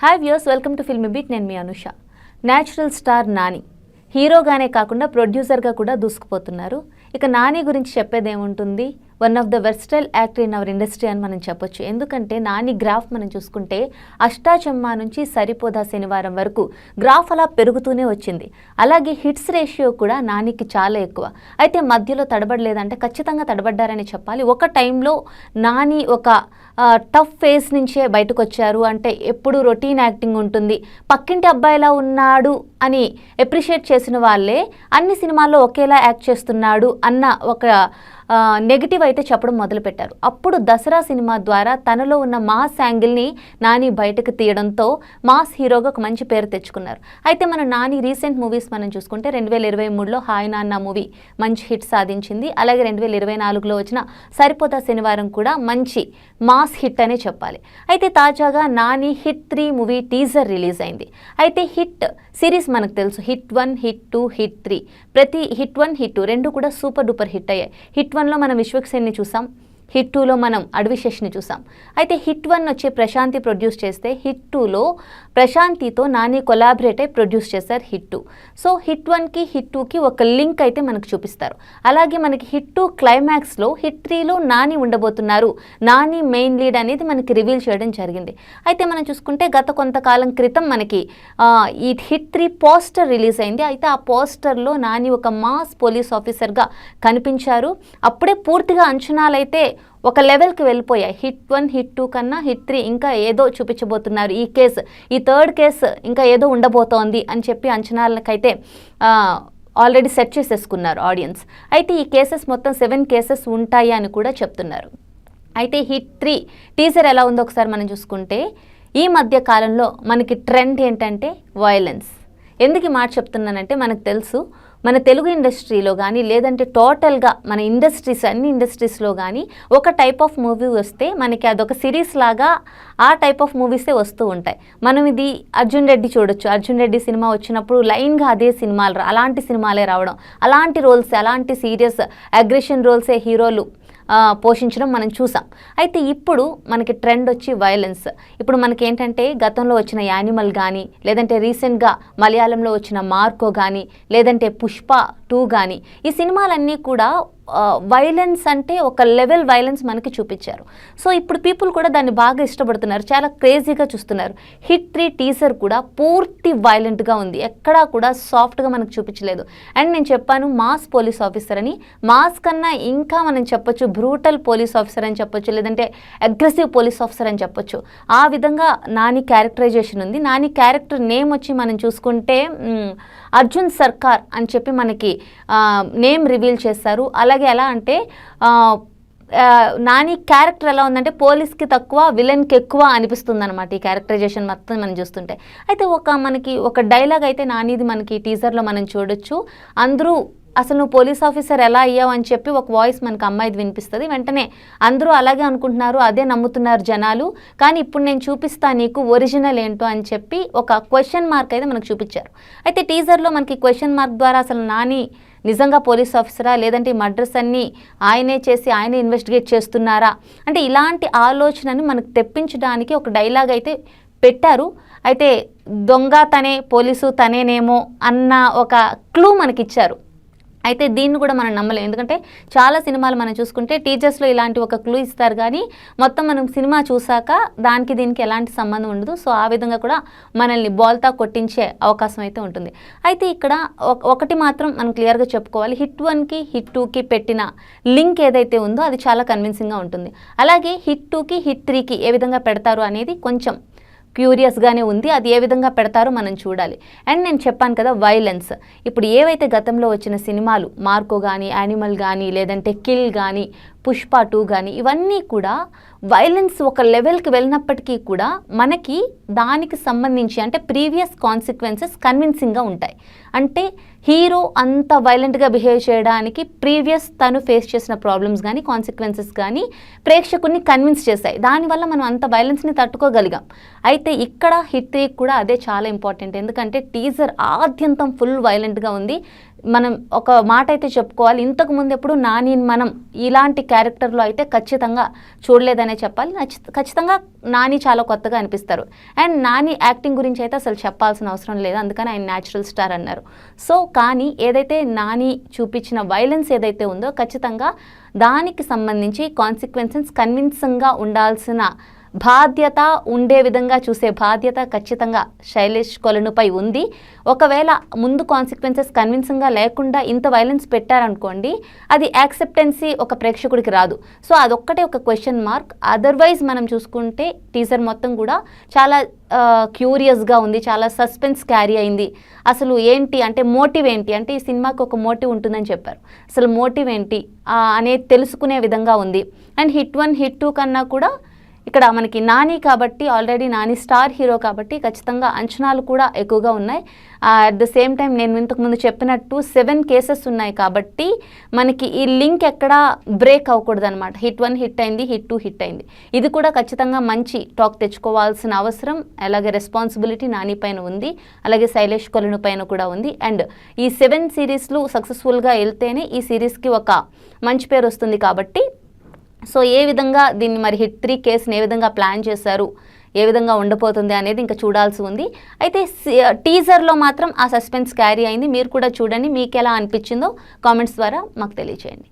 Hi views welcome to film beat నేను మీ Anusha. Natural star Nani హీరోగానే కాకుండా ప్రొడ్యూసర్గా కూడా దూసుకుపోతున్నారు. ఇక నాని గురించి చెప్పేది ఏముంటుంది one of the versatile actor in our industry అని మనం చెప్పొచ్చు. ఎందుకంటే నాని గ్రాఫ్ మనం చూసుకుంటే అష్టాచమ్మా నుంచి సరిపోదా శనివారం వరకు గ్రాఫ్ అలా పెరుగుతూనే వచ్చింది. అలాగే హిట్స్ రేషియో కూడా నానికి చాలా ఎక్కువ. అయితే మధ్యలో తడబడలేదంటే ఖచ్చితంగా తడబడ్డారని చెప్పాలి. ఒక టైంలో నాని ఒక టఫ్ ఫేస్ నుంచే బయటకు వచ్చారు అంటే ఎప్పుడు రొటీన్ యాక్టింగ్ ఉంటుంది. పక్కింటి అబ్బాయిలా ఉన్నాడు అని ఎప్రిషియేట్ చేసిన వాళ్ళే అన్ని సినిమాల్లో ఒకేలా యాక్ట్ చేస్తున్నాడు అన్న ఒక నెగిటివ్ అయితే చెప్పడం మొదలుపెట్టారు. అప్పుడు దసరా సినిమా ద్వారా తనలో ఉన్న మాస్ యాంగిల్ని నాని బయటకు తీయడంతో మాస్ హీరోగా ఒక మంచి పేరు తెచ్చుకున్నారు. అయితే మన నాని రీసెంట్ మూవీస్ మనం చూసుకుంటే రెండు వేల ఇరవై మూడులో హాయ్ నాన్న మూవీ మంచి హిట్ సాధించింది. అలాగే రెండు వేల ఇరవై నాలుగులో వచ్చిన సరిపోతా శనివారం కూడా మంచి మాస్ హిట్ అనే చెప్పాలి. అయితే తాజాగా Nani hit three movie teaser release అయింది. అయితే హిట్ సిరీస్ మనకు తెలుసు. Hit one hit two hit three. ప్రతి హిట్ వన్ హిట్ టూ రెండు కూడా సూపర్ డూపర్ హిట్ అయ్యాయి. హిట్ వన్లో మనం విశ్వక్సేన్ని చూసాం. హిట్ టూలో మనం అడవిశేష్ని చూసాం. అయితే హిట్ వన్ వచ్చి ప్రశాంతి ప్రొడ్యూస్ చేస్తే హిట్ టూలో ప్రశాంతితో నాని కొలాబరేట్ అయి ప్రొడ్యూస్ చేశారు హిట్ టూ. సో హిట్ వన్కి హిట్ టూకి ఒక లింక్ అయితే మనకు చూపిస్తారు. అలాగే మనకి హిట్ టూ క్లైమాక్స్లో హిట్ త్రీలో నాని ఉండబోతున్నారు. నాని మెయిన్ లీడ్ అనేది మనకి రివీల్ చేయడం జరిగింది. అయితే మనం చూసుకుంటే గత కొంతకాలం క్రితం మనకి ఈ హిట్ త్రీ పోస్టర్ రిలీజ్ అయింది. అయితే ఆ పోస్టర్లో నాని ఒక మాస్ పోలీస్ ఆఫీసర్గా కనిపించారు. అప్పుడే పూర్తిగా అంచనాలైతే ఒక లెవెల్కి వెళ్ళిపోయాయి. హిట్ వన్ హిట్ టూ కన్నా హిట్ త్రీ ఇంకా ఏదో చూపించబోతున్నారు. ఈ కేసు ఈ థర్డ్ కేసు ఇంకా ఏదో ఉండబోతోంది అని చెప్పి అంచనాలకైతే ఆల్రెడీ సెట్ చేసేసుకున్నారు ఆడియన్స్. అయితే ఈ కేసెస్ మొత్తం సెవెన్ కేసెస్ ఉంటాయి అని కూడా చెప్తున్నారు. అయితే హిట్ త్రీ టీజర్ ఎలా ఉందో ఒకసారి మనం చూసుకుంటే ఈ మధ్య కాలంలో మనకి ట్రెండ్ ఏంటంటే వయలెన్స్ ఎందుకు ఈ మాట చెప్తున్నానంటే మనకు తెలుసు మన తెలుగు ఇండస్ట్రీలో కానీ లేదంటే టోటల్గా మన ఇండస్ట్రీస్ అన్ని ఇండస్ట్రీస్లో కానీ ఒక టైప్ ఆఫ్ మూవీ వస్తే మనకి అదొక సిరీస్ లాగా ఆ టైప్ ఆఫ్ మూవీసే వస్తూ ఉంటాయి. మనం ఇది అర్జున్ రెడ్డి చూడొచ్చు. అర్జున్ రెడ్డి సినిమా వచ్చినప్పుడు లైన్గా అదే సినిమాలు రా- అలాంటి సినిమాలే రావడం. అలాంటి రోల్స్ అలాంటి సీరియస్ అగ్రెషన్ రోల్సే హీరోలు పోషించడం మనం చూసాం. అయితే ఇప్పుడు మనకి ట్రెండ్ వచ్చి వైలెన్స్. ఇప్పుడు మనకి ఏంటంటే గతంలో వచ్చిన యానిమల్ కానీ లేదంటే రీసెంట్గా మలయాళంలో వచ్చిన మార్కో కానీ లేదంటే పుష్ప టూ కానీ ఈ సినిమాలన్నీ కూడా వైలెన్స్ అంటే ఒక లెవెల్ వైలెన్స్ మనకి చూపించారు. సో ఇప్పుడు పీపుల్ కూడా దాన్ని బాగా ఇష్టపడుతున్నారు. చాలా క్రేజీగా చూస్తున్నారు. హిట్ త్రీ టీజర్ కూడా పూర్తి వైలెంట్గా ఉంది. ఎక్కడా కూడా సాఫ్ట్గా మనకు చూపించలేదు. అండ్ నేను చెప్పాను మాస్ పోలీస్ ఆఫీసర్ అని. మాస్ కన్నా ఇంకా మనం చెప్పొచ్చు బ్రూటల్ పోలీస్ ఆఫీసర్ అని చెప్పొచ్చు లేదంటే అగ్రెసివ్ పోలీస్ ఆఫీసర్ అని చెప్పొచ్చు. ఆ విధంగా నాని క్యారెక్టరైజేషన్ ఉంది. నాని క్యారెక్టర్ నేమ్ వచ్చి మనం చూసుకుంటే అర్జున్ సర్కార్ అని చెప్పి మనకి నేమ్ రివీల్ చేస్తారు అలాగే ఎలా అంటే నాని క్యారెక్టర్ ఎలా ఉందంటే పోలీస్కి తక్కువ విలన్కి ఎక్కువ అనిపిస్తుంది అనమాట ఈ క్యారెక్టరైజేషన్ మొత్తం మనం చూస్తుంటే. అయితే ఒక మనకి ఒక డైలాగ్ అయితే నానిది మనకి టీజర్లో మనం చూడొచ్చు. అందరూ అసలు నువ్వు పోలీస్ ఆఫీసర్ ఎలా అయ్యావు అని చెప్పి ఒక వాయిస్ మనకు అమ్మాయిది వినిపిస్తుంది. వెంటనే అందరూ అలాగే అనుకుంటున్నారు అదే నమ్ముతున్నారు జనాలు. కానీ ఇప్పుడు నేను చూపిస్తా నీకు ఒరిజినల్ ఏంటో అని చెప్పి ఒక క్వశ్చన్ మార్క్ అయితే మనకు చూపించారు. అయితే టీజర్లో మనకి క్వశ్చన్ మార్క్ ద్వారా అసలు నాని నిజంగా పోలీస్ ఆఫీసరా? లేదంటే ఈ మర్డర్స్ అన్నీ ఆయనే చేసి ఆయనే ఇన్వెస్టిగేట్ చేస్తున్నారా? అంటే ఇలాంటి ఆలోచనని మనకు తెప్పించడానికి ఒక డైలాగ్ అయితే పెట్టారు. అయితే దొంగ తనే పోలీసు తనేనేమో అన్న ఒక క్లూ మనకిచ్చారు. అయితే దీన్ని కూడా మనం నమ్మలేం. ఎందుకంటే చాలా సినిమాలు మనం చూసుకుంటే టీచర్స్లో ఇలాంటి ఒక క్లూ ఇస్తారు కానీ మొత్తం మనం సినిమా చూసాక దానికి దీనికి ఎలాంటి సంబంధం ఉండదు. సో ఆ విధంగా కూడా మనల్ని బోల్తా కొట్టించే అవకాశం అయితే ఉంటుంది. అయితే ఇక్కడ ఒక- ఒకటి మాత్రం మనం క్లియర్గా చెప్పుకోవాలి. హిట్ వన్కి హిట్ టూకి పెట్టిన లింక్ ఏదైతే ఉందో అది చాలా కన్విన్సింగ్గా ఉంటుంది. అలాగే హిట్ టూకి హిట్ త్రీకి ఏ విధంగా పెడతారు అనేది కొంచెం క్యూరియస్గానే ఉంది అది ఏ విధంగా పెడతారో మనం చూడాలి. అండ్ నేను చెప్పాను కదా వైలెన్స్. ఇప్పుడు ఏవైతే గతంలో వచ్చిన సినిమాలు మార్కో కానీ యానిమల్ కానీ లేదంటే కిల్ కానీ పుష్ప టూ కానీ ఇవన్నీ కూడా వైలెన్స్ ఒక లెవెల్కి వెళ్ళినప్పటికీ కూడా మనకి దానికి సంబంధించి అంటే ప్రీవియస్ కాన్సిక్వెన్సెస్ కన్విన్సింగ్గా ఉంటాయి. అంటే హీరో అంత వైలెంట్గా బిహేవ్ చేయడానికి ప్రీవియస్ తను ఫేస్ చేసిన ప్రాబ్లమ్స్ కానీ కాన్సిక్వెన్సెస్ కానీ ప్రేక్షకుల్ని కన్విన్స్ చేశాయి. దానివల్ల మనం అంత వైలెన్స్ని తట్టుకోగలిగాం. అయితే ఇక్కడ హిట్ కూడా అదే చాలా ఇంపార్టెంట్ ఎందుకంటే టీజర్ ఆద్యంతం ఫుల్ వైలెంట్గా ఉంది. మనం ఒక మాట అయితే చెప్పుకోవాలి. ఇంతకు ముందు ఎప్పుడు నాని మనం ఇలాంటి క్యారెక్టర్లో అయితే ఖచ్చితంగా చూడలేదనే చెప్పాలి. ఖచ్చితంగా నాని చాలా కొత్తగా అనిపిస్తారు. అండ్ నాని యాక్టింగ్ గురించి అయితే అసలు చెప్పాల్సిన అవసరం లేదు. అందుకని ఆయన న్యాచురల్ స్టార్ అన్నారు. సో కానీ ఏదైతే నాని చూపించిన వైలెన్స్ ఏదైతే ఉందో ఖచ్చితంగా దానికి సంబంధించి కాన్సిక్వెన్సెస్ కన్విన్సింగ్గా ఉండాల్సిన బాధ్యత ఉండే విధంగా చూసే బాధ్యత ఖచ్చితంగా శైలేష్ కొలనుపై ఉంది. ఒకవేళ ముందు కాన్సిక్వెన్సెస్ కన్విన్సింగ్గా లేకుండా ఇంత వైలెన్స్ పెట్టారనుకోండి అది యాక్సెప్టెన్సీ ఒక ప్రేక్షకుడికి రాదు. సో అదొక్కటే ఒక క్వశ్చన్ మార్క్ అదర్వైజ్ మనం చూసుకుంటే టీజర్ మొత్తం కూడా చాలా క్యూరియస్గా ఉంది చాలా సస్పెన్స్ క్యారీ అయింది. అసలు ఏంటి అంటే మోటివ్ ఏంటి? అంటే ఈ సినిమాకి ఒక మోటివ్ ఉంటుందని చెప్పారు. అసలు మోటివ్ ఏంటి? అనేది తెలుసుకునే విధంగా ఉంది. And hit one hit two కన్నా కూడా ఇక్కడ మనకి నాని కాబట్టి ఆల్రెడీ నాని స్టార్ హీరో కాబట్టి ఖచ్చితంగా అంచనాలు కూడా ఎక్కువగా ఉన్నాయి. అట్ ద సేమ్ టైం నేను ఇంతకుముందు చెప్పినట్టు సెవెన్ కేసెస్ ఉన్నాయి కాబట్టి మనకి ఈ లింక్ ఎక్కడ బ్రేక్ అవ్వకూడదు అనమాట హిట్ వన్ హిట్ అయింది హిట్ టూ హిట్ అయింది. ఇది కూడా ఖచ్చితంగా మంచి టాక్ తెచ్చుకోవాల్సిన అవసరం. అలాగే రెస్పాన్సిబిలిటీ నాని పైన ఉంది. అలాగే శైలేష్ కొలను పైన కూడా ఉంది. అండ్ ఈ సెవెన్ సిరీస్లు సక్సెస్ఫుల్గా వెళ్తేనే ఈ సిరీస్కి ఒక మంచి పేరు వస్తుంది కాబట్టి సో ఏ విధంగా దీన్ని మరి హిట్ త్రీ కేసుని ఏ విధంగా ప్లాన్ చేశారు ఏ విధంగా ఉండబోతుంది అనేది ఇంకా చూడాల్సి ఉంది. అయితే టీజర్లో మాత్రం ఆ సస్పెన్స్ క్యారీ అయింది. మీరు కూడా చూడండి మీకు ఎలా అనిపించిందో కామెంట్స్ ద్వారా మాకు తెలియజేయండి